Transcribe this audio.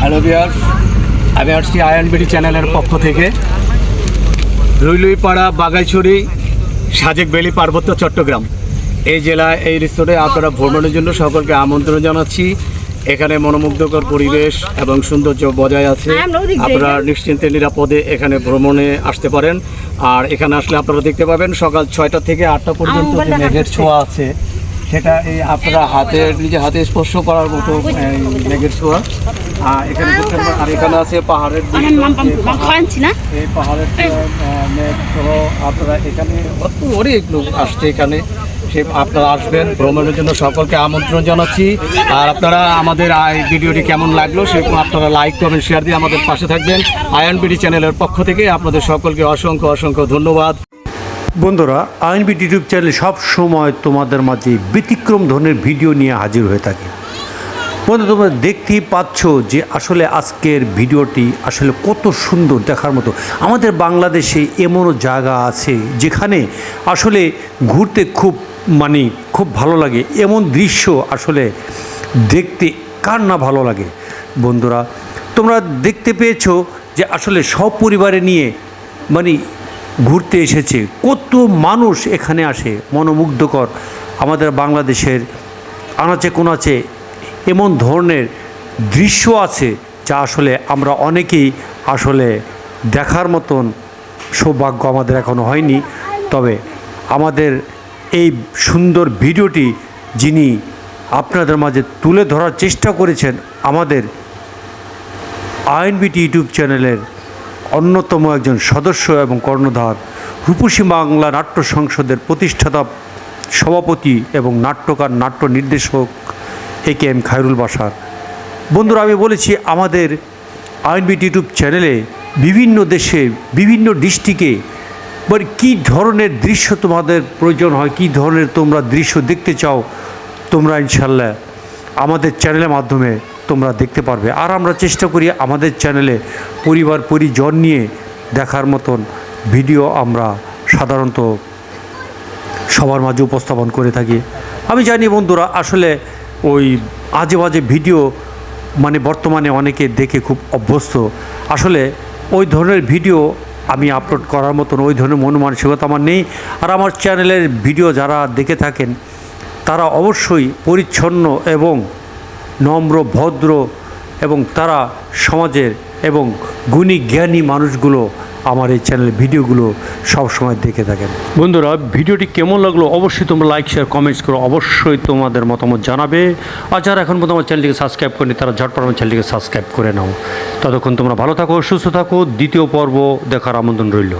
Hello বিয়ার আমি আসছি আয়নবিডি চ্যানেলের পক্ষ থেকে। রুইলুইপাড়া বাগাইছড়ি সাজেক বেলি পার্বত্য চট্টগ্রাম। এই জেলায় এই রিসোর্টে আপনারা ভ্রমণের জন্য সকলকে আমন্ত্রণ জানাচ্ছি। এখানে মনোমুগ্ধকর পরিবেশ এবং সৌন্দর্য বজায় আছে। আপনারা নিশ্চিন্তে নিরাপদে এখানে ভ্রমণে আসতে পারেন। আর এখানে আসলে আপনারা দেখতে পাবেন সকাল ছয়টা থেকে আটটা পর্যন্ত যে মেঘের ছোঁয়া আছে সেটা এই আপনারা হাতে নিজে হাতে স্পর্শ করার মতো মেঘের ছোঁয়া আর এখানে আর এখানে আছে পাহাড়ের এই পাহাড়ের মেঘ সহ আপনারা এখানে কত অনেক লোক আসছে এখানে। সে আপনারা আসবেন ভ্রমণের জন্য সকলকে আমন্ত্রণ জানাচ্ছি। আর আপনারা আমাদের এই ভিডিওটি কেমন লাগল সে আপনারা লাইক কমেন্ট শেয়ার দিয়ে আমাদের পাশে থাকবেন। আয়ন বিডি চ্যানেলের পক্ষ থেকে আপনাদের সকলকে অসংখ্য অসংখ্য ধন্যবাদ। বন্ধুরা আইনবি ইউটিউব চ্যানেলে সব সময় তোমাদের মাঝে ব্যতিক্রম ধরনের ভিডিও নিয়ে হাজির হয়ে থাকে। বন্ধু, তোমরা দেখতেই পাচ্ছ যে আসলে আজকের ভিডিওটি আসলে কত সুন্দর দেখার মতো। আমাদের বাংলাদেশে এমনও জায়গা আছে যেখানে আসলে ঘুরতে খুব মানে খুব ভালো লাগে। এমন দৃশ্য আসলে দেখতে কার না ভালো লাগে? বন্ধুরা, তোমরা দেখতে পেয়েছ যে আসলে সপরিবারে নিয়ে মানে ঘুরতে এসেছে। কত মানুষ এখানে আসে, মনোমুগ্ধকর। আমাদের বাংলাদেশের আনাচে কোনাচে এমন ধরনের দৃশ্য আছে যা আসলে আমরা অনেকেই আসলে দেখার মতন সৌভাগ্য আমাদের এখনও হয়নি। তবে আমাদের এই সুন্দর ভিডিওটি যিনি আপনাদের মাঝে তুলে ধরার চেষ্টা করেছেন আমাদের আইনবিটি ইউটিউব চ্যানেলের অন্যতম একজন সদস্য এবং কর্ণধার রূপসী বাংলা নাট্য সংসদের প্রতিষ্ঠাতা, সভাপতি এবং নাট্যকার, নাট্য নির্দেশক এ কে এম খায়রুল বাসার বন্ধুরা, আমি বলেছি, আমাদের আইনবিটি ইউটিউব চ্যানেলে বিভিন্ন দেশে, বিভিন্ন ডিস্ট্রিক্টে মানে কী ধরনের দৃশ্য তোমাদের প্রয়োজন হয়, কী ধরনের তোমরা দৃশ্য দেখতে চাও, তোমরা ইনশাল্লাহ আমাদের চ্যানেলের মাধ্যমে তোমরা দেখতে পারবে। আর আমরা চেষ্টা করি আমাদের চ্যানেলে পরিবার পরিজন নিয়ে দেখার মতন ভিডিও আমরা সাধারণত সবার মাঝে উপস্থাপন করে থাকি। আমি জানি বন্ধুরা, আসলে ওই আজে বাজে ভিডিও মানে বর্তমানে অনেকে দেখে খুব অভ্যস্ত। আসলে ওই ধরনের ভিডিও আমি আপলোড করার মতন ওই ধরনের মন মানসিকতা আমার নেই। আর আমার চ্যানেলের ভিডিও যারা দেখে থাকেন, তারা অবশ্যই পরিচ্ছন্ন এবং নম্র, ভদ্র এবং তারা সমাজের এবং গুণী, জ্ঞানী মানুষগুলো আমার এই চ্যানেলের ভিডিওগুলো সবসময় দেখে থাকেন। বন্ধুরা, ভিডিওটি কেমন লাগল অবশ্যই তোমরা লাইক শেয়ার কমেন্টস করো অবশ্যই তোমাদের মতামত জানাবে। আর যারা এখন পর্যন্ত আমার চ্যানেলটিকে সাবস্ক্রাইব করেনি, তারা ঝটপট আমার চ্যানেলটিকে সাবস্ক্রাইব করে নাও। ততক্ষণ তোমরা ভালো থাকো, সুস্থ থাকো। দ্বিতীয় পর্ব দেখার আমন্ত্রণ রইল।